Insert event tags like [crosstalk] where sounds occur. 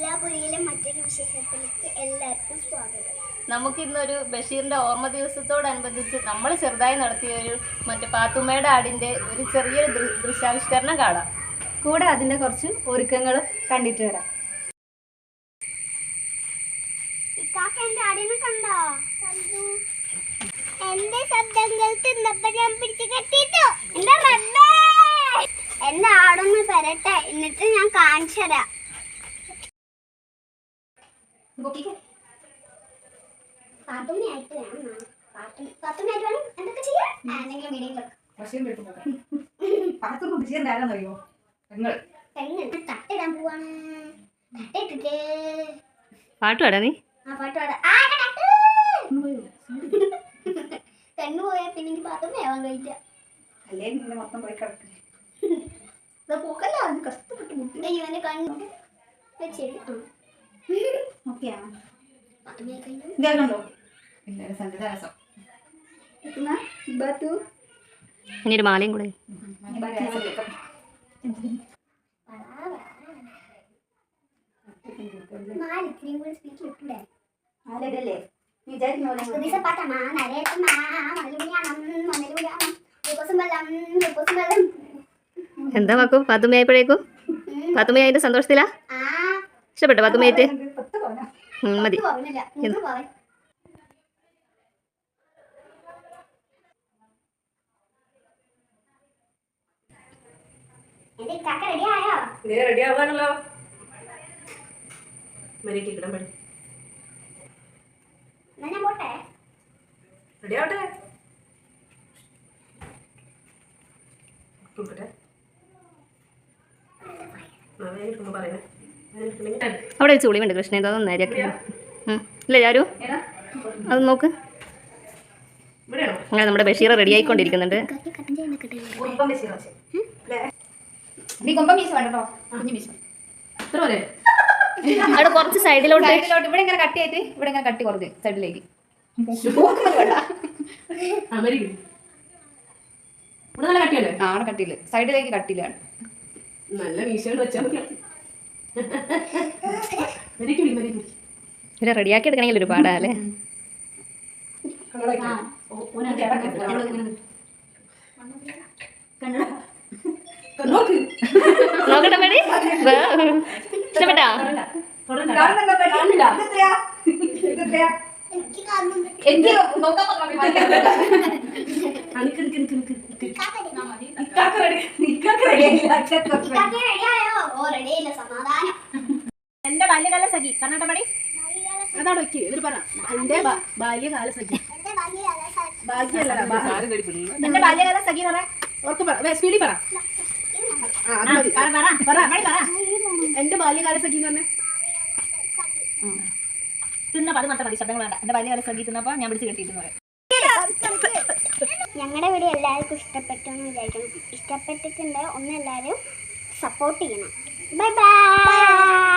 വിദ്യാപുരിയിലെ മറ്റൊരു വിശേഷത്തിലേക്ക് എല്ലാവർക്കും സ്വാഗതം. നമുക്ക് ഇന്നൊരു ബഷീറിന്റെ ഓർമ്മ ദിവസത്തോടനുബന്ധിച്ച് നമ്മൾ ചെറുതായി നടത്തിയ ഒരു മറ്റേ പാത്തുമ്മയുടെ ആടിന്റെ ഒരു ചെറിയൊരു ദൃശ്യാവിഷ്കരണം കാണാം. കൂടെ അതിന്റെ കുറച്ച് ഒരുക്കങ്ങളും കണ്ടിട്ട് വരാം. എന്റെ ആടിനെ കണ്ടോ? കണ്ടു. എന്റെ ശബ്ദം കേൾക്കുന്നപ്പോ ഞാൻ പിടിച്ചു കെട്ടിട്ടു എന്റെ റബ്ബേ? എന്റെ ആടൊന്ന് വരട്ടെ എന്നിട്ട് ഞാൻ കാണിച്ചു തരാം. പാത്തുമ്മയായിട്ട് വേണം പാത്തുമ്മ- പാത്തുമ്മയായിട്ട് വേണം? എന്തൊക്കെ ചെയ്യാം? എന്തെങ്കിലും വീഡിയോ പാത്തുമ്മ ബഷീറിന്റെ ആരാന്നറിയോ നിങ്ങൾ തെങ്ങ് തട്ടിടാൻ പോവാണ്. തട്ടിട്ടിട്ട്. പാട്ട് പാടാ നീ. ആ പാട്ട് പാടാ. ആ തട്ട്. പെണ്ണു പോയാ? പിന്നെ എനിക്ക് പാത്തുമ്മയാവാൻ കഴിയില്ല. അല്ലേ നിന്നെ മൊത്തം പോയി കിടക്കില്ല [laughs] പോക്കല്ല? അത് കഷ്ടപ്പെട്ട് മുട്ടി ഇവന്റെ കണ്ണു വെച്ചിട്ട് ഇനി ഒരു മാലയും കൂടെ. എന്താ വാക്കു? പാത്തുമ്മയായപ്പോഴേക്കും? പാത്തുമ്മയായിട്ട് സന്തോഷത്തിലാ? ഇഷ്ടപ്പെട്ടോ? പത്ത് മിനിറ്റ് മതി. റെഡി ആവാണല്ലോ. പറ്റി റെഡി ആവട്ടെ? നോക്കട്ടെ അവിടെ വെച്ച് ഉളി വേണ്ട കൃഷ്ണ എന്തോ നന്നായിരിക്കും ഇല്ല ചാരു? അത് നോക്ക്. അങ്ങനെ നമ്മുടെ ബഷീർ റെഡി ആയിക്കൊണ്ടിരിക്കുന്നുണ്ട്. അവിടെ കുറച്ച് സൈഡിലോട്ട്. സൈഡിലോട്ട്. ഇവിടെ ഇങ്ങനെ കട്ട് ചെയ്തിട്ട് ഇവിടെ ഇങ്ങനെ കട്ടി കുറച്ച് സൈഡിലേക്ക്. കട്ടിയല്ലേ? ആ അവിടെ കട്ടിയില്ല. സൈഡിലേക്ക് കട്ടിയിലാണ് നല്ല വീശകൾ വെച്ചാൽ ഇവരെ റെഡിയാക്കി എടുക്കണമെങ്കിൽ ഒരു പാടാല്ലേ നോക്ക് നോക്കട്ടെ പേടി ഇഷ്ടപ്പെട്ടാ? എനിക്ക് കാണുന്നുണ്ട്. എനിക്ക് നോക്കാൻ സമാധാനം. എന്റെ ബാല്യകാല സഖി. കർണാടകടി അതാണ് വെക്ക് ഇവർ പറ. എന്റെ ബാല്യകാല സഖി. എന്റെ ബാല്യകാല സഖി. ഭാഗ്യല്ലടാ ബാ- എന്റെ ബാല്യകാല സഖി പറ. ഓർക്ക് പറ. സ്പീഡിൽ പറ. എന്റെ ബാല്യകാല സഖി എന്ന് പറഞ്ഞ? തിന്നപ്പോ അത് മാത്രം മതി. ശബ്ദങ്ങൾ വേണ്ട. എന്റെ ബാല്യകാല സഖി തിന്നപ്പോ ഞാൻ വിളിച്ച് കെട്ടിയിരുന്നു പറയാം ഞങ്ങളുടെ വീഡിയോ എല്ലാവർക്കും ഇഷ്ടപ്പെട്ടു എന്ന് വിചാരിക്കണം ഇഷ്ടപ്പെട്ടിട്ടുണ്ട് ഒന്ന് എല്ലാവരും സപ്പോർട്ട് ചെയ്യണം. Bye bye